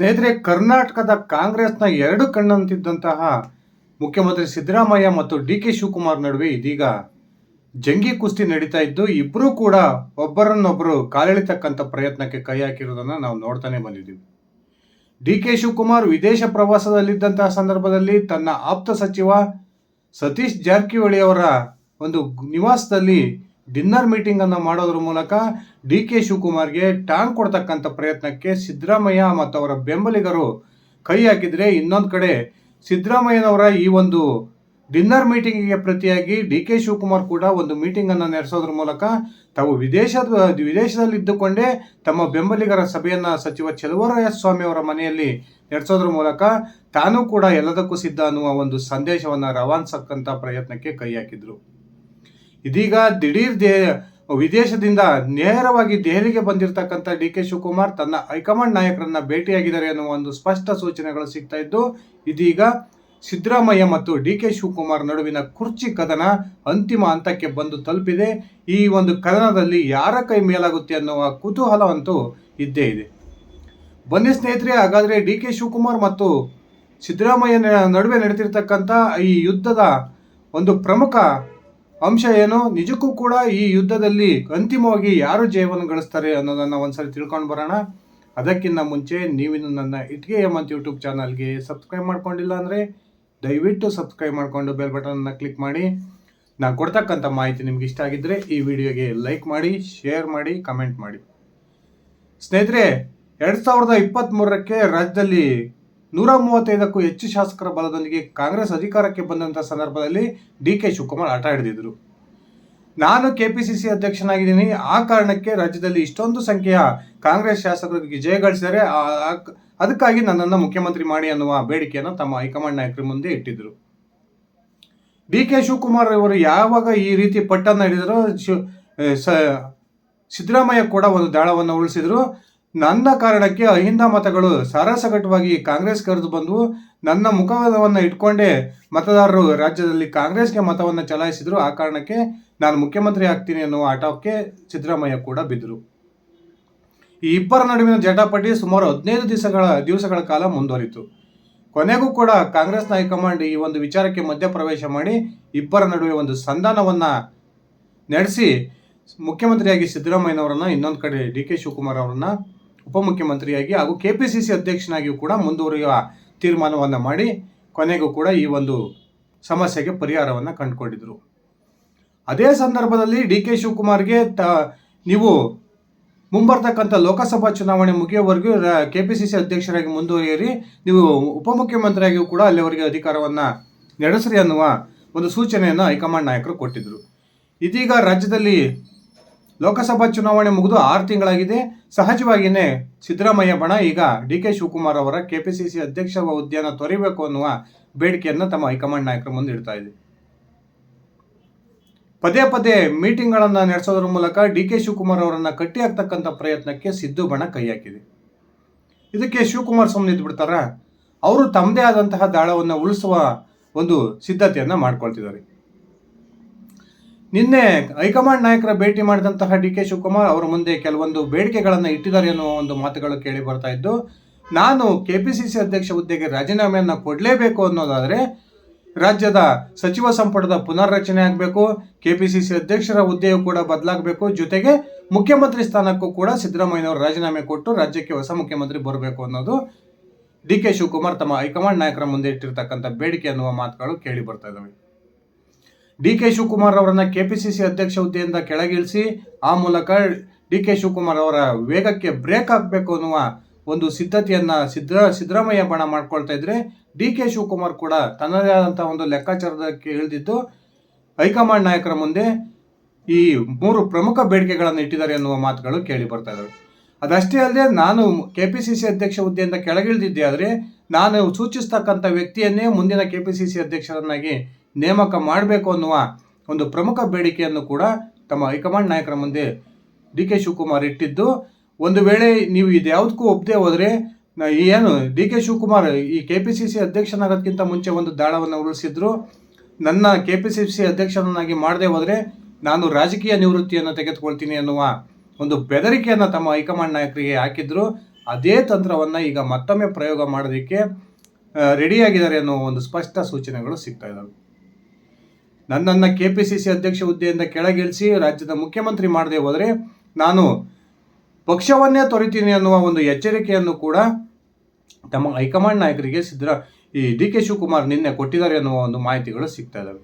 ಸ್ನೇಹಿತರೆ, ಕರ್ನಾಟಕದ ಕಾಂಗ್ರೆಸ್ನ ಎರಡು ಕಣ್ಣಂತಿದ್ದಂತಹ ಮುಖ್ಯಮಂತ್ರಿ ಸಿದ್ದರಾಮಯ್ಯ ಮತ್ತು ಡಿ ಕೆ ಶಿವಕುಮಾರ್ ನಡುವೆ ಇದೀಗ ಜಂಗಿ ಕುಸ್ತಿ ನಡೀತಾ ಇದ್ದು ಇಬ್ಬರೂ ಕೂಡ ಒಬ್ಬರನ್ನೊಬ್ಬರು ಕಾಲೆಳಿತಕ್ಕಂಥ ಪ್ರಯತ್ನಕ್ಕೆ ಕೈ ಹಾಕಿರೋದನ್ನು ನಾವು ನೋಡ್ತಾನೆ ಬಂದಿದ್ದೀವಿ. ಡಿ ಕೆ ಶಿವಕುಮಾರ್ ವಿದೇಶ ಪ್ರವಾಸದಲ್ಲಿದ್ದಂತಹ ಸಂದರ್ಭದಲ್ಲಿ ತನ್ನ ಆಪ್ತ ಸಚಿವ ಸತೀಶ್ ಜಾರಕಿಹೊಳಿ ಅವರ ಒಂದು ನಿವಾಸದಲ್ಲಿ ಡಿನ್ನರ್ ಮೀಟಿಂಗ್ ಅನ್ನು ಮಾಡೋದ್ರ ಮೂಲಕ ಡಿ ಕೆ ಶಿವಕುಮಾರ್ಗೆ ಟಾಂಗ್ ಕೊಡ್ತಕ್ಕಂಥ ಪ್ರಯತ್ನಕ್ಕೆ ಸಿದ್ದರಾಮಯ್ಯ ಮತ್ತು ಅವರ ಬೆಂಬಲಿಗರು ಕೈ ಹಾಕಿದರೆ ಇನ್ನೊಂದು ಕಡೆ ಸಿದ್ದರಾಮಯ್ಯನವರ ಈ ಒಂದು ಡಿನ್ನರ್ ಮೀಟಿಂಗಿಗೆ ಪ್ರತಿಯಾಗಿ ಡಿ ಕೆ ಶಿವಕುಮಾರ್ ಕೂಡ ಒಂದು ಮೀಟಿಂಗ್ ಅನ್ನು ನಡೆಸೋದ್ರ ಮೂಲಕ ತಾವು ವಿದೇಶದ ವಿದೇಶದಲ್ಲಿದ್ದುಕೊಂಡೇ ತಮ್ಮ ಬೆಂಬಲಿಗರ ಸಭೆಯನ್ನ ಸಚಿವ ಚೆಲುವರಾಯ ಸ್ವಾಮಿ ಅವರ ಮನೆಯಲ್ಲಿ ನಡೆಸೋದ್ರ ಮೂಲಕ ತಾನೂ ಕೂಡ ಎಲ್ಲದಕ್ಕೂ ಸಿದ್ಧ ಅನ್ನುವ ಒಂದು ಸಂದೇಶವನ್ನು ರವಾನಿಸಕ್ಕಂಥ ಪ್ರಯತ್ನಕ್ಕೆ ಕೈ ಹಾಕಿದ್ರು. ಇದೀಗ ದಿಢೀರ್ ದೇ ವಿದೇಶದಿಂದ ನೇರವಾಗಿ ದೆಹಲಿಗೆ ಬಂದಿರತಕ್ಕಂಥ ಡಿ ಕೆ ಶಿವಕುಮಾರ್ ತನ್ನ ಹೈಕಮಾಂಡ್ ನಾಯಕರನ್ನ ಭೇಟಿಯಾಗಿದ್ದಾರೆ ಅನ್ನುವ ಒಂದು ಸ್ಪಷ್ಟ ಸೂಚನೆಗಳು ಸಿಗ್ತಾ ಇದ್ದು, ಇದೀಗ ಸಿದ್ದರಾಮಯ್ಯ ಮತ್ತು ಡಿ ಕೆ ಶಿವಕುಮಾರ್ ನಡುವಿನ ಕುರ್ಚಿ ಕದನ ಅಂತಿಮ ಹಂತಕ್ಕೆ ಬಂದು ತಲುಪಿದೆ. ಈ ಒಂದು ಕದನದಲ್ಲಿ ಯಾರ ಕೈ ಮೇಲಾಗುತ್ತೆ ಅನ್ನುವ ಕುತೂಹಲವಂತೂ ಇದ್ದೇ ಇದೆ. ಬನ್ನಿ ಸ್ನೇಹಿತರೆ, ಹಾಗಾದರೆ ಡಿ ಕೆ ಶಿವಕುಮಾರ್ ಮತ್ತು ಸಿದ್ದರಾಮಯ್ಯ ನಡುವೆ ನಡೆದಿರತಕ್ಕಂತ ಈ ಯುದ್ಧದ ಒಂದು ಪ್ರಮುಖ ಅಂಶ ಏನು? ನಿಜಕ್ಕೂ ಕೂಡ ಈ ಯುದ್ಧದಲ್ಲಿ ಅಂತಿಮವಾಗಿ ಯಾರು ಜಯವನ್ನು ಗಳಿಸ್ತಾರೆ ಅನ್ನೋದನ್ನು ಒಂದ್ಸರಿ ತಿಳ್ಕೊಂಡು ಬರೋಣ. ಅದಕ್ಕಿಂತ ಮುಂಚೆ ನೀವಿನ್ನು ನನ್ನ ಇಟ್ಗೆ ಎಂ ಅಂತ ಯೂಟ್ಯೂಬ್ ಚಾನಲ್ಗೆ ಸಬ್ಸ್ಕ್ರೈಬ್ ಮಾಡ್ಕೊಂಡಿಲ್ಲ ಅಂದರೆ ದಯವಿಟ್ಟು ಸಬ್ಸ್ಕ್ರೈಬ್ ಮಾಡಿಕೊಂಡು ಬೆಲ್ ಬಟನನ್ನು ಕ್ಲಿಕ್ ಮಾಡಿ. ನಾನು ಕೊಡ್ತಕ್ಕಂಥ ಮಾಹಿತಿ ನಿಮ್ಗೆ ಇಷ್ಟ ಆಗಿದ್ದರೆ ಈ ವಿಡಿಯೋಗೆ ಲೈಕ್ ಮಾಡಿ, ಶೇರ್ ಮಾಡಿ, ಕಮೆಂಟ್ ಮಾಡಿ. ಸ್ನೇಹಿತರೆ, ಎರಡು ಸಾವಿರದ ಇಪ್ಪತ್ತ್ಮೂರಕ್ಕೆ ರಾಜ್ಯದಲ್ಲಿ ನೂರ ಮೂವತ್ತೈದಕ್ಕೂ ಹೆಚ್ಚು ಶಾಸಕರ ಬಲದೊಂದಿಗೆ ಕಾಂಗ್ರೆಸ್ ಅಧಿಕಾರಕ್ಕೆ ಬಂದಂಥ ಸಂದರ್ಭದಲ್ಲಿ ಡಿ ಕೆ ಶಿವಕುಮಾರ್ ಆಟ ಹಿಡಿದಿದ್ರು. ನಾನು ಕೆ ಪಿ ಸಿ ಸಿ ಅಧ್ಯಕ್ಷನಾಗಿದ್ದೀನಿ. ಆ ಕಾರಣಕ್ಕೆ ರಾಜ್ಯದಲ್ಲಿ ಇಷ್ಟೊಂದು ಸಂಖ್ಯೆಯ ಕಾಂಗ್ರೆಸ್ ಶಾಸಕರಿಗೆ ಜಯ ಗಳಿಸಿದರೆ ಆ- ಆ- ಅದಕ್ಕಾಗಿ ನನ್ನನ್ನು ಮುಖ್ಯಮಂತ್ರಿ ಮಾಡಿ ಅನ್ನುವ ಬೇಡಿಕೆಯನ್ನು ತಮ್ಮ ಹೈಕಮಾಂಡ್ ನಾಯಕರ ಮುಂದೆ ಇಟ್ಟಿದ್ದರು ಡಿ ಕೆ ಶಿವಕುಮಾರ್ ಅವರು ಯಾವಾಗ ಈ ರೀತಿ ಪಟ್ಟನ್ನು ಹಿಡಿದರೋ ಸಿದ್ದರಾಮಯ್ಯ ಕೂಡ ಒಂದು ದಾಳವನ್ನು ಉಳಿಸಿದ್ರು ನನ್ನ ಕಾರಣಕ್ಕೆ ಅಹಿಂದ ಮತಗಳು ಸಾರಾಸಗಟವಾಗಿ ಕಾಂಗ್ರೆಸ್ ಕರೆದು ಬಂದವು ನನ್ನ ಮುಖವನ್ನು ಇಟ್ಕೊಂಡೇ ಮತದಾರರು ರಾಜ್ಯದಲ್ಲಿ ಕಾಂಗ್ರೆಸ್ಗೆ ಮತವನ್ನು ಚಲಾಯಿಸಿದ್ರು. ಆ ಕಾರಣಕ್ಕೆ ನಾನು ಮುಖ್ಯಮಂತ್ರಿ ಆಗ್ತೀನಿ ಅನ್ನುವ ಆಟಕ್ಕೆ ಸಿದ್ದರಾಮಯ್ಯ ಕೂಡ ಬಿದ್ದರು. ಈ ಇಬ್ಬರ ನಡುವಿನ ಜಟಾಪಟಿ ಸುಮಾರು ಹದಿನೈದು ದಿವಸಗಳ ದಿವಸಗಳ ಕಾಲ ಮುಂದುವರಿತು. ಕೊನೆಗೂ ಕೂಡ ಕಾಂಗ್ರೆಸ್ನ ಹೈಕಮಾಂಡ್ ಈ ಒಂದು ವಿಚಾರಕ್ಕೆ ಮಧ್ಯಪ್ರವೇಶ ಮಾಡಿ ಇಬ್ಬರ ನಡುವೆ ಒಂದು ಸಂಧಾನವನ್ನು ನಡೆಸಿ ಮುಖ್ಯಮಂತ್ರಿಯಾಗಿ ಸಿದ್ದರಾಮಯ್ಯನವರನ್ನು ಇನ್ನೊಂದು ಕಡೆ ಡಿ ಕೆ ಶಿವಕುಮಾರ್ ಅವರನ್ನ ಉಪಮುಖ್ಯಮಂತ್ರಿಯಾಗಿ ಹಾಗೂ ಕೆ ಪಿ ಸಿ ಸಿ ಅಧ್ಯಕ್ಷನಾಗಿಯೂ ಕೂಡ ಮುಂದುವರಿಯುವ ತೀರ್ಮಾನವನ್ನು ಮಾಡಿ ಕೊನೆಗೂ ಕೂಡ ಈ ಒಂದು ಸಮಸ್ಯೆಗೆ ಪರಿಹಾರವನ್ನು ಕಂಡುಕೊಂಡಿದ್ರು. ಅದೇ ಸಂದರ್ಭದಲ್ಲಿ ಡಿ ಕೆ ಶಿವಕುಮಾರ್ಗೆ ತ, ನೀವು ಮುಂಬರ್ತಕ್ಕಂಥ ಲೋಕಸಭಾ ಚುನಾವಣೆ ಮುಗಿಯೋವರೆಗೂ ಕೆ ಪಿ ಸಿ ಸಿ ಅಧ್ಯಕ್ಷರಾಗಿ ಮುಂದುವರಿಯರಿ, ನೀವು ಉಪಮುಖ್ಯಮಂತ್ರಿಯಾಗಿಯೂ ಕೂಡ ಅಲ್ಲಿವರೆಗೆ ಅಧಿಕಾರವನ್ನು ನಡೆಸ್ರಿ ಅನ್ನುವ ಒಂದು ಸೂಚನೆಯನ್ನು ಹೈಕಮಾಂಡ್ ನಾಯಕರು ಕೊಟ್ಟಿದ್ದರು ಇದೀಗ ರಾಜ್ಯದಲ್ಲಿ ಲೋಕಸಭಾ ಚುನಾವಣೆ ಮುಗಿದು ಆರು ತಿಂಗಳಾಗಿದೆ. ಸಹಜವಾಗಿಯೇ ಸಿದ್ದರಾಮಯ್ಯ ಬಣ ಈಗ ಡಿ ಕೆ ಶಿವಕುಮಾರ್ ಅವರ ಕೆ ಪಿ ಸಿ ಸಿ ಅಧ್ಯಕ್ಷ ಹುದ್ದೆಯನ್ನು ತೊರೆಯಬೇಕು ಅನ್ನುವ ಬೇಡಿಕೆಯನ್ನು ತಮ್ಮ ಹೈಕಮಾಂಡ್ ನಾಯಕರ ಮುಂದೆ ಇಡ್ತಾ ಇದೆ. ಪದೇ ಪದೇ ಮೀಟಿಂಗ್ಗಳನ್ನು ನಡೆಸೋದ್ರ ಮೂಲಕ ಡಿ ಕೆ ಶಿವಕುಮಾರ್ ಅವರನ್ನು ಕಟ್ಟಿ ಹಾಕ್ತಕ್ಕಂಥ ಪ್ರಯತ್ನಕ್ಕೆ ಸಿದ್ದು ಬಣ ಕೈ ಹಾಕಿದೆ. ಇದಕ್ಕೆ ಶಿವಕುಮಾರ್ ಸುಮ್ಮನೆ ಬಿಡ್ತಾರ ಅವರು ತಮ್ಮದೇ ಆದಂತಹ ದಾಳವನ್ನು ಉಳಿಸುವ ಒಂದು ಸಿದ್ಧತೆಯನ್ನು ಮಾಡ್ಕೊಳ್ತಿದ್ದಾರೆ. ನಿನ್ನೆ ಹೈಕಮಾಂಡ್ ನಾಯಕರ ಭೇಟಿ ಮಾಡಿದಂತಹ ಡಿ ಕೆ ಶಿವಕುಮಾರ್ ಅವರ ಮುಂದೆ ಕೆಲವೊಂದು ಬೇಡಿಕೆಗಳನ್ನು ಇಟ್ಟಿದ್ದಾರೆ ಎನ್ನುವ ಒಂದು ಮಾತುಗಳು ಕೇಳಿ ಬರ್ತಾ ಇದ್ದು, ನಾನು ಕೆ ಪಿ ಸಿ ಸಿ ಅಧ್ಯಕ್ಷ ಹುದ್ದೆಗೆ ರಾಜೀನಾಮೆಯನ್ನು ಕೊಡಲೇಬೇಕು ಅನ್ನೋದಾದರೆ ರಾಜ್ಯದ ಸಚಿವ ಸಂಪುಟದ ಪುನರ್ರಚನೆ ಆಗಬೇಕು ಕೆ ಪಿ ಸಿ ಸಿ ಅಧ್ಯಕ್ಷರ ಹುದ್ದೆಯು ಕೂಡ ಬದಲಾಗಬೇಕು, ಜೊತೆಗೆ ಮುಖ್ಯಮಂತ್ರಿ ಸ್ಥಾನಕ್ಕೂ ಕೂಡ ಸಿದ್ದರಾಮಯ್ಯನವರು ರಾಜೀನಾಮೆ ಕೊಟ್ಟು ರಾಜ್ಯಕ್ಕೆ ಹೊಸ ಮುಖ್ಯಮಂತ್ರಿ ಬರಬೇಕು ಅನ್ನೋದು ಡಿ ಕೆ ಶಿವಕುಮಾರ್ ತಮ್ಮ ಹೈಕಮಾಂಡ್ ನಾಯಕರ ಮುಂದೆ ಇಟ್ಟಿರ್ತಕ್ಕಂಥ ಬೇಡಿಕೆ ಅನ್ನುವ ಮಾತುಗಳು ಕೇಳಿ ಬರ್ತಾ ಇದ್ದಾವೆ ಡಿ ಕೆ ಶಿವಕುಮಾರ್ ಅವರನ್ನ ಸಿ ಅಧ್ಯಕ್ಷ ಹುದ್ದೆಯಿಂದ ಕೆಳಗಿಳಿಸಿ ಆ ಮೂಲಕ ಡಿ ಕೆ ಶಿವಕುಮಾರ್ ಅವರ ವೇಗಕ್ಕೆ ಬ್ರೇಕ್ ಹಾಕಬೇಕು ಅನ್ನುವ ಒಂದು ಸಿದ್ಧತೆಯನ್ನ ಸಿದ್ದ ಸಿದ್ದರಾಮಯ್ಯ ಬಣ ಮಾಡ್ಕೊಳ್ತಾ ಇದ್ರೆ ಡಿ ಕೆ ಶಿವಕುಮಾರ್ ಕೂಡ ತನ್ನದೇ ಆದಂತಹ ಒಂದು ಲೆಕ್ಕಾಚಾರದಕ್ಕೆ ಇಳಿದಿದ್ದು ಹೈಕಮಾಂಡ್ ನಾಯಕರ ಮುಂದೆ ಈ ಮೂರು ಪ್ರಮುಖ ಬೇಡಿಕೆಗಳನ್ನು ಇಟ್ಟಿದ್ದಾರೆ ಎನ್ನುವ ಮಾತುಗಳು ಕೇಳಿ ಬರ್ತಾ ಇದ್ದಾವೆ ಅದಷ್ಟೇ ಅಲ್ಲದೆ ನಾನು ಕೆ ಪಿ ಸಿ ಸಿ ಅಧ್ಯಕ್ಷ ಹುದ್ದೆಯಿಂದ ಕೆಳಗಿಳಿದಿದ್ದೆ ಆದರೆ ನಾನು ಸೂಚಿಸ್ತಕ್ಕಂಥ ವ್ಯಕ್ತಿಯನ್ನೇ ಮುಂದಿನ ಕೆ ಪಿ ಸಿ ಸಿ ಅಧ್ಯಕ್ಷರನ್ನಾಗಿ ನೇಮಕ ಮಾಡಬೇಕು ಅನ್ನುವ ಒಂದು ಪ್ರಮುಖ ಬೇಡಿಕೆಯನ್ನು ಕೂಡ ತಮ್ಮ ಹೈಕಮಾಂಡ್ ನಾಯಕರ ಮುಂದೆ ಡಿ ಕೆ ಶಿವಕುಮಾರ್ ಇಟ್ಟಿದ್ದು. ಒಂದು ವೇಳೆ ನೀವು ಇದ್ಯಾವುದಕ್ಕೂ ಒಪ್ಪದೆ ಹೋದರೆ ಏನು, ಡಿ ಕೆ ಶಿವಕುಮಾರ್ ಈ ಕೆ ಪಿ ಸಿ ಸಿ ಅಧ್ಯಕ್ಷನಾಗೋದಕ್ಕಿಂತ ಮುಂಚೆ ಒಂದು ದಾಳವನ್ನು ಉರುಳಿಸಿದ್ರು. ನನ್ನ ಕೆ ಪಿ ಸಿ ಸಿ ಅಧ್ಯಕ್ಷನನ್ನಾಗಿ ಮಾಡದೆ ಹೋದರೆ ನಾನು ರಾಜಕೀಯ ನಿವೃತ್ತಿಯನ್ನು ತೆಗೆದುಕೊಳ್ತೀನಿ ಅನ್ನುವ ಒಂದು ಬೆದರಿಕೆಯನ್ನು ತಮ್ಮ ಹೈಕಮಾಂಡ್ ನಾಯಕರಿಗೆ ಹಾಕಿದ್ರು. ಅದೇ ತಂತ್ರವನ್ನು ಈಗ ಮತ್ತೊಮ್ಮೆ ಪ್ರಯೋಗ ಮಾಡೋದಕ್ಕೆ ರೆಡಿಯಾಗಿದ್ದಾರೆ ಅನ್ನೋ ಒಂದು ಸ್ಪಷ್ಟ ಸೂಚನೆಗಳು ಸಿಗ್ತಾ ಇದ್ದಾವೆ ನನ್ನನ್ನು ಕೆ ಪಿ ಸಿ ಸಿ ಅಧ್ಯಕ್ಷ ಹುದ್ದೆಯಿಂದ ಕೆಳಗಿಳಿಸಿ ರಾಜ್ಯದ ಮುಖ್ಯಮಂತ್ರಿ ಮಾಡದೆ ಹೋದರೆ ನಾನು ಪಕ್ಷವನ್ನೇ ತೊರಿತೀನಿ ಅನ್ನುವ ಒಂದು ಎಚ್ಚರಿಕೆಯನ್ನು ಕೂಡ ತಮ್ಮ ಹೈಕಮಾಂಡ್ ನಾಯಕರಿಗೆ ಸಿದ್ದರಾ ಈ ಡಿ ಕೆ ಶಿವಕುಮಾರ್ ನಿನ್ನೆ ಕೊಟ್ಟಿದ್ದಾರೆ ಅನ್ನುವ ಒಂದು ಮಾಹಿತಿಗಳು ಸಿಗ್ತಾ ಇದ್ದಾವೆ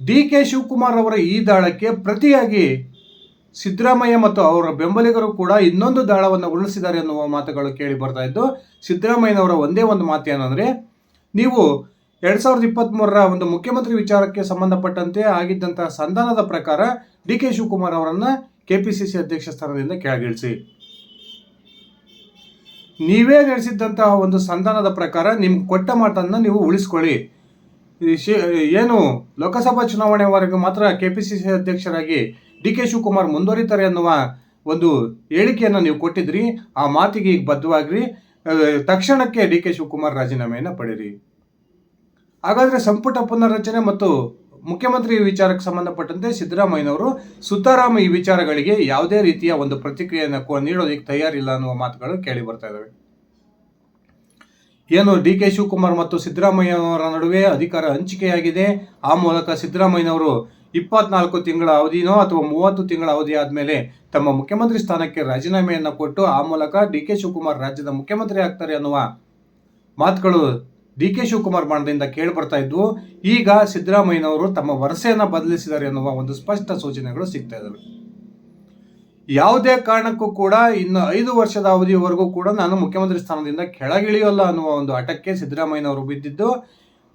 ಡಿ ಕೆ ಶಿವಕುಮಾರ್ ಅವರ ಈ ದಾಳಕ್ಕೆ ಪ್ರತಿಯಾಗಿ ಸಿದ್ದರಾಮಯ್ಯ ಮತ್ತು ಅವರ ಬೆಂಬಲಿಗರು ಕೂಡ ಇನ್ನೊಂದು ದಾಳವನ್ನು ಉರುಳಿಸಿದ್ದಾರೆ ಅನ್ನುವ ಮಾತುಗಳು ಕೇಳಿ ಬರ್ತಾ ಇದ್ದು, ಸಿದ್ದರಾಮಯ್ಯನವರ ಒಂದೇ ಒಂದು ಮಾತು ಏನಂದರೆ ನೀವು ಎರಡ್ ಸಾವಿರದ ಇಪ್ಪತ್ತ್ಮೂರರ ಒಂದು ಮುಖ್ಯಮಂತ್ರಿ ವಿಚಾರಕ್ಕೆ ಸಂಬಂಧಪಟ್ಟಂತೆ ಆಗಿದ್ದಂತಹ ಸಂಧಾನದ ಪ್ರಕಾರ ಡಿ ಕೆ ಶಿವಕುಮಾರ್ ಅವರನ್ನ ಕೆಪಿಸಿಸಿ ಅಧ್ಯಕ್ಷ ಸ್ಥಾನದಿಂದ ಕೆಳಗಿಳಿಸಿ. ನೀವೇ ನಡೆಸಿದ್ದಂತಹ ಒಂದು ಸಂಧಾನದ ಪ್ರಕಾರ ನಿಮ್ಗೆ ಕೊಟ್ಟ ಮಾತನ್ನು ನೀವು ಉಳಿಸ್ಕೊಳ್ಳಿ. ಏನು ಲೋಕಸಭಾ ಚುನಾವಣೆವರೆಗೂ ಮಾತ್ರ ಕೆ ಪಿ ಸಿ ಸಿ ಅಧ್ಯಕ್ಷರಾಗಿ ಡಿ ಕೆ ಶಿವಕುಮಾರ್ ಮುಂದುವರಿತಾರೆ ಅನ್ನುವ ಒಂದು ಹೇಳಿಕೆಯನ್ನು ನೀವು ಕೊಟ್ಟಿದ್ರಿ. ಆ ಮಾತಿಗೆ ಈಗ ಬದ್ಧವಾಗ್ರಿ. ತಕ್ಷಣಕ್ಕೆ ಡಿ ಕೆ ಶಿವಕುಮಾರ್ ರಾಜೀನಾಮೆಯನ್ನು ಪಡೀರಿ ಹಾಗಾದರೆ ಸಂಪುಟ ಪುನರ್ರಚನೆ ಮತ್ತು ಮುಖ್ಯಮಂತ್ರಿ ವಿಚಾರಕ್ಕೆ ಸಂಬಂಧಪಟ್ಟಂತೆ ಸಿದ್ದರಾಮಯ್ಯನವರು ಸುತಾರಾಮ ಈ ವಿಚಾರಗಳಿಗೆ ಯಾವುದೇ ರೀತಿಯ ಒಂದು ಪ್ರತಿಕ್ರಿಯೆಯನ್ನು ನೀಡೋದಿಕ್ಕೆ ತಯಾರಿಲ್ಲ ಅನ್ನುವ ಮಾತುಗಳು ಕೇಳಿ ಬರ್ತಾ ಇದ್ದಾವೆ ಏನು ಡಿ ಕೆ ಶಿವಕುಮಾರ್ ಮತ್ತು ಸಿದ್ದರಾಮಯ್ಯನವರ ನಡುವೆ ಅಧಿಕಾರ ಹಂಚಿಕೆಯಾಗಿದೆ. ಆ ಮೂಲಕ ಸಿದ್ದರಾಮಯ್ಯನವರು ಇಪ್ಪತ್ನಾಲ್ಕು ತಿಂಗಳ ಅವಧಿನೋ ಅಥವಾ ಮೂವತ್ತು ತಿಂಗಳ ಅವಧಿ ಆದಮೇಲೆ ತಮ್ಮ ಮುಖ್ಯಮಂತ್ರಿ ಸ್ಥಾನಕ್ಕೆ ರಾಜೀನಾಮೆಯನ್ನು ಕೊಟ್ಟು ಆ ಮೂಲಕ ಡಿ ಕೆ ಶಿವಕುಮಾರ್ ರಾಜ್ಯದ ಮುಖ್ಯಮಂತ್ರಿ ಆಗ್ತಾರೆ ಅನ್ನುವ ಮಾತುಗಳು ಡಿ ಕೆ ಶಿವಕುಮಾರ್ ಮಾಡದಿಂದ ಕೇಳಿ ಬರ್ತಾ ಇದ್ವು. ಈಗ ಸಿದ್ದರಾಮಯ್ಯನವರು ತಮ್ಮ ವರಸೆಯನ್ನು ಬದಲಿಸಿದ್ದಾರೆ ಎನ್ನುವ ಒಂದು ಸ್ಪಷ್ಟ ಸೂಚನೆಗಳು ಸಿಗ್ತಾ ಇದ್ದಾವೆ ಯಾವುದೇ ಕಾರಣಕ್ಕೂ ಕೂಡ ಇನ್ನು ಐದು ವರ್ಷದ ಅವಧಿಯವರೆಗೂ ಕೂಡ ನಾನು ಮುಖ್ಯಮಂತ್ರಿ ಸ್ಥಾನದಿಂದ ಕೆಳಗಿಳಿಯೋಲ್ಲ ಅನ್ನುವ ಒಂದು ಹಠಕ್ಕೆ ಸಿದ್ದರಾಮಯ್ಯನವರು ಬಿದ್ದಿದ್ದು,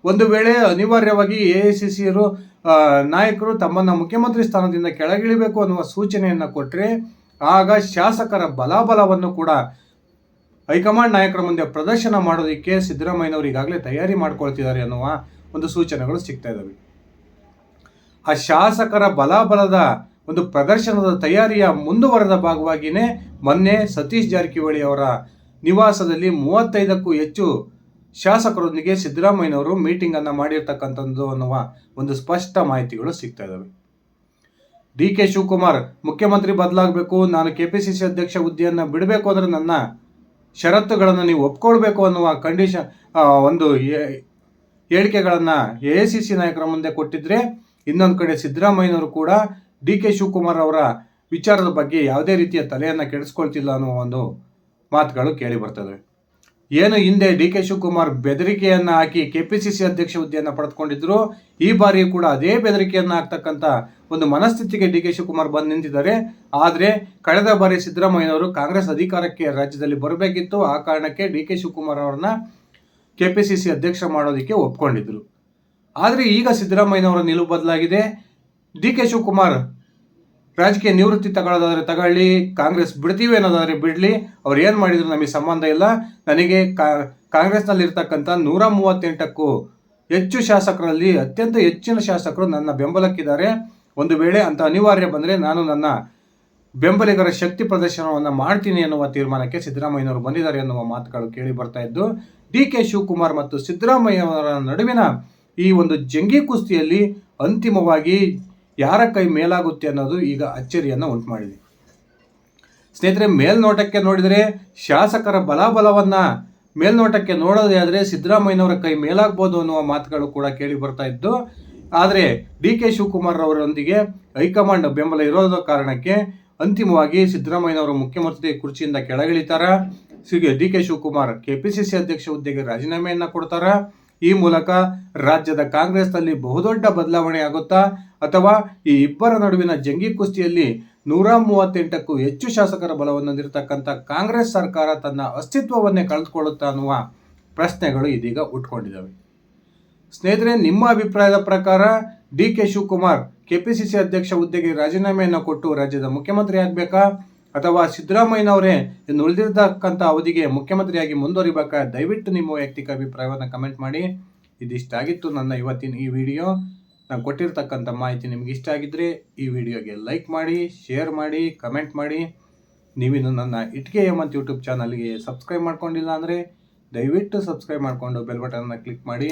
ಒಂದು ವೇಳೆ ಅನಿವಾರ್ಯವಾಗಿ ಎ ಐ ಸಿ ಸಿಯರು ನಾಯಕರು ತಮ್ಮನ್ನು ಮುಖ್ಯಮಂತ್ರಿ ಸ್ಥಾನದಿಂದ ಕೆಳಗಿಳಿಬೇಕು ಅನ್ನುವ ಸೂಚನೆಯನ್ನು ಕೊಟ್ಟರೆ ಆಗ ಶಾಸಕರ ಬಲಾಬಲವನ್ನು ಕೂಡ ಹೈಕಮಾಂಡ್ ನಾಯಕರ ಮುಂದೆ ಪ್ರದರ್ಶನ ಮಾಡೋದಕ್ಕೆ ಸಿದ್ದರಾಮಯ್ಯನವರು ಈಗಾಗಲೇ ತಯಾರಿ ಮಾಡ್ಕೊಳ್ತಿದ್ದಾರೆ ಅನ್ನುವ ಒಂದು ಸೂಚನೆಗಳು ಸಿಗ್ತಾ ಇದ್ದಾವೆ ಆ ಶಾಸಕರ ಬಲಾಬಲದ ಒಂದು ಪ್ರದರ್ಶನದ ತಯಾರಿಯ ಮುಂದುವರೆದ ಭಾಗವಾಗಿಯೇ ಮೊನ್ನೆ ಸತೀಶ್ ಜಾರಕಿಹೊಳಿ ಅವರ ನಿವಾಸದಲ್ಲಿ ಮೂವತ್ತೈದಕ್ಕೂ ಹೆಚ್ಚು ಶಾಸಕರೊಂದಿಗೆ ಸಿದ್ದರಾಮಯ್ಯನವರು ಮೀಟಿಂಗ್ ಅನ್ನ ಮಾಡಿರ್ತಕ್ಕಂಥದ್ದು ಅನ್ನುವ ಒಂದು ಸ್ಪಷ್ಟ ಮಾಹಿತಿಗಳು ಸಿಗ್ತಾ ಇದ್ದಾವೆ ಡಿ ಕೆ ಶಿವಕುಮಾರ್, ಮುಖ್ಯಮಂತ್ರಿ ಬದಲಾಗಬೇಕು, ನಾನು ಕೆ ಪಿ ಸಿ ಸಿ ಅಧ್ಯಕ್ಷ ಹುದ್ದೆಯನ್ನು ಬಿಡಬೇಕು ಅಂದರೆ ನನ್ನ ಷರತ್ತುಗಳನ್ನು ನೀವು ಒಪ್ಕೊಳ್ಬೇಕು ಅನ್ನುವ ಕಂಡೀಷನ್ ಒಂದು ಹೇಳಿಕೆಗಳನ್ನು ಎ ಸಿ ಸಿ ನಾಯಕರ ಮುಂದೆ ಕೊಟ್ಟಿದ್ರೆ ಇನ್ನೊಂದು ಕಡೆ ಸಿದ್ದರಾಮಯ್ಯನವರು ಕೂಡ ಡಿ ಕೆ ಶಿವಕುಮಾರ್ ಅವರ ವಿಚಾರದ ಬಗ್ಗೆ ಯಾವುದೇ ರೀತಿಯ ತಲೆಯನ್ನು ಕೆಡಿಸ್ಕೊಳ್ತಿಲ್ಲ ಅನ್ನುವ ಒಂದು ಮಾತುಗಳು ಕೇಳಿ ಬರ್ತದೆ. ಏನು ಹಿಂದೆ ಡಿ ಕೆ ಶಿವಕುಮಾರ್ ಬೆದರಿಕೆಯನ್ನು ಹಾಕಿ ಕೆ ಪಿ ಸಿ ಸಿ ಅಧ್ಯಕ್ಷ ಹುದ್ದೆಯನ್ನು ಪಡೆದುಕೊಂಡಿದ್ರು, ಈ ಬಾರಿ ಕೂಡ ಅದೇ ಬೆದರಿಕೆಯನ್ನು ಹಾಕ್ತಕ್ಕಂಥ ಒಂದು ಮನಸ್ಥಿತಿಗೆ ಡಿ ಕೆ ಶಿವಕುಮಾರ್ ಬಂದು ನಿಂತಿದ್ದಾರೆ. ಆದರೆ ಕಳೆದ ಬಾರಿ ಸಿದ್ದರಾಮಯ್ಯನವರು ಕಾಂಗ್ರೆಸ್ ಅಧಿಕಾರಕ್ಕೆ ರಾಜ್ಯದಲ್ಲಿ ಬರಬೇಕಿತ್ತು. ಆ ಕಾರಣಕ್ಕೆ ಡಿ ಕೆ ಶಿವಕುಮಾರ್ ಅವರನ್ನ ಕೆ ಪಿ ಸಿ ಸಿ ಅಧ್ಯಕ್ಷ ಮಾಡೋದಕ್ಕೆ ಒಪ್ಕೊಂಡಿದ್ರು. ಆದರೆ ಈಗ ಸಿದ್ದರಾಮಯ್ಯನವರ ನಿಲುವು ಬದಲಾಗಿದೆ. ಡಿ ಕೆ ಶಿವಕುಮಾರ್ ರಾಜಕೀಯ ನಿವೃತ್ತಿ ತಗೊಳ್ಳೋದಾದ್ರೆ ತಗೊಳ್ಳಿ, ಕಾಂಗ್ರೆಸ್ ಬಿಡ್ತೀವಿ ಅನ್ನೋದಾದ್ರೆ ಬಿಡಲಿ. ಅವ್ರು ಏನು ಮಾಡಿದ್ರು ನಮಗೆ ಸಂಬಂಧ ಇಲ್ಲ. ನನಗೆ ಕಾ ಕಾಂಗ್ರೆಸ್ನಲ್ಲಿ ಇರ್ತಕ್ಕಂಥ ನೂರ ಮೂವತ್ತೆಂಟಕ್ಕೂ ಹೆಚ್ಚು ಶಾಸಕರಲ್ಲಿ ಅತ್ಯಂತ ಹೆಚ್ಚಿನ ಶಾಸಕರು ನನ್ನ ಬೆಂಬಲಕ್ಕಿದ್ದಾರೆ. ಒಂದು ವೇಳೆ ಅಂತ ಅನಿವಾರ್ಯ ಬಂದರೆ ನಾನು ನನ್ನ ಬೆಂಬಲಿಗರ ಶಕ್ತಿ ಪ್ರದರ್ಶನವನ್ನು ಮಾಡ್ತೀನಿ ಅನ್ನುವ ತೀರ್ಮಾನಕ್ಕೆ ಸಿದ್ದರಾಮಯ್ಯನವರು ಬಂದಿದ್ದಾರೆ ಅನ್ನುವ ಮಾತುಗಳು ಕೇಳಿ ಬರ್ತಾ ಇದ್ದು ಡಿ ಕೆ ಶಿವಕುಮಾರ್ ಮತ್ತು ಸಿದ್ದರಾಮಯ್ಯವರ ನಡುವಿನ ಈ ಒಂದು ಜಂಗಿ ಕುಸ್ತಿಯಲ್ಲಿ ಅಂತಿಮವಾಗಿ ಯಾರ ಕೈ ಮೇಲಾಗುತ್ತೆ ಅನ್ನೋದು ಈಗ ಅಚ್ಚರಿಯನ್ನು ಉಂಟು ಮಾಡಿದೆ ಸ್ನೇಹಿತರೆ, ಮೇಲ್ನೋಟಕ್ಕೆ ನೋಡಿದರೆ ಶಾಸಕರ ಬಲಾಬಲವನ್ನು ಮೇಲ್ನೋಟಕ್ಕೆ ನೋಡೋದೇ ಆದರೆ ಸಿದ್ದರಾಮಯ್ಯನವರ ಕೈ ಮೇಲಾಗ್ಬೋದು ಅನ್ನುವ ಮಾತುಗಳು ಕೂಡ ಕೇಳಿ ಬರ್ತಾ ಇದ್ದು ಆದರೆ ಡಿ ಕೆ ಶಿವಕುಮಾರ್ ಅವರೊಂದಿಗೆ ಹೈಕಮಾಂಡ್ ಬೆಂಬಲ ಇರೋದ ಕಾರಣಕ್ಕೆ ಅಂತಿಮವಾಗಿ ಸಿದ್ದರಾಮಯ್ಯನವರು ಮುಖ್ಯಮಂತ್ರಿ ಕುರ್ಚಿಯಿಂದ ಕೆಳಗಿಳಿತಾರ. ಡಿ ಕೆ ಶಿವಕುಮಾರ್ ಕೆಪಿಸಿಸಿ ಅಧ್ಯಕ್ಷ ಹುದ್ದೆಗೆ ರಾಜೀನಾಮೆಯನ್ನ ಕೊಡ್ತಾರ. ಈ ಮೂಲಕ ರಾಜ್ಯದ ಕಾಂಗ್ರೆಸ್ನಲ್ಲಿ ಬಹುದೊಡ್ಡ ಬದಲಾವಣೆ ಆಗುತ್ತಾ, ಅಥವಾ ಈ ಇಬ್ಬರ ನಡುವಿನ ಜಂಗಿ ಕುಸ್ತಿಯಲ್ಲಿ ನೂರ ಮೂವತ್ತೆಂಟಕ್ಕೂ ಹೆಚ್ಚು ಶಾಸಕರ ಬಲವನ್ನು ಹೊಂದಿರತಕ್ಕಂಥ ಕಾಂಗ್ರೆಸ್ ಸರ್ಕಾರ ತನ್ನ ಅಸ್ತಿತ್ವವನ್ನೇ ಕಳೆದುಕೊಳ್ಳುತ್ತಾ ಅನ್ನುವ ಪ್ರಶ್ನೆಗಳು ಇದೀಗ ಉಟ್ಕೊಂಡಿದ್ದಾವೆ. ಸ್ನೇಹಿತರೆ, ನಿಮ್ಮ ಅಭಿಪ್ರಾಯದ ಪ್ರಕಾರ ಡಿ ಕೆ ಶಿವಕುಮಾರ್ ಕೆಪಿಸಿಸಿ ಅಧ್ಯಕ್ಷ ಹುದ್ದೆಗೆ ರಾಜೀನಾಮೆಯನ್ನು ಕೊಟ್ಟು ರಾಜ್ಯದ ಮುಖ್ಯಮಂತ್ರಿ ಆಗಬೇಕಾ ಅಥವಾ ಸಿದ್ದರಾಮಯ್ಯನವರೇ ಇನ್ನು ಉಳಿದಿರ್ತಕ್ಕಂಥ ಅವಧಿಗೆ ಮುಖ್ಯಮಂತ್ರಿಯಾಗಿ ಮುಂದುವರಿಬೇಕಾ? ದಯವಿಟ್ಟು ನಿಮ್ಮ ವೈಯಕ್ತಿಕ ಅಭಿಪ್ರಾಯವನ್ನು ಕಮೆಂಟ್ ಮಾಡಿ. ಇದಿಷ್ಟಾಗಿತ್ತು ನನ್ನ ಇವತ್ತಿನ ಈ ವಿಡಿಯೋ. ನಾನು ಕೊಟ್ಟಿರ್ತಕ್ಕಂಥ ಮಾಹಿತಿ ನಿಮ್ಗೆ ಇಷ್ಟ ಆಗಿದ್ದರೆ ಈ ವಿಡಿಯೋಗೆ ಲೈಕ್ ಮಾಡಿ, ಶೇರ್ ಮಾಡಿ, ಕಮೆಂಟ್ ಮಾಡಿ. ನೀವಿನ್ನು ನನ್ನ ಇಟ್ಕೆ ಹೇಮಂತ್ ಯೂಟ್ಯೂಬ್ ಚಾನಲ್ಗೆ ಸಬ್ಸ್ಕ್ರೈಬ್ ಮಾಡ್ಕೊಂಡಿಲ್ಲ ಅಂದರೆ ದಯವಿಟ್ಟು ಸಬ್ಸ್ಕ್ರೈಬ್ ಮಾಡಿಕೊಂಡು ಬೆಲ್ ಬಟನ್ನ ಕ್ಲಿಕ್ ಮಾಡಿ.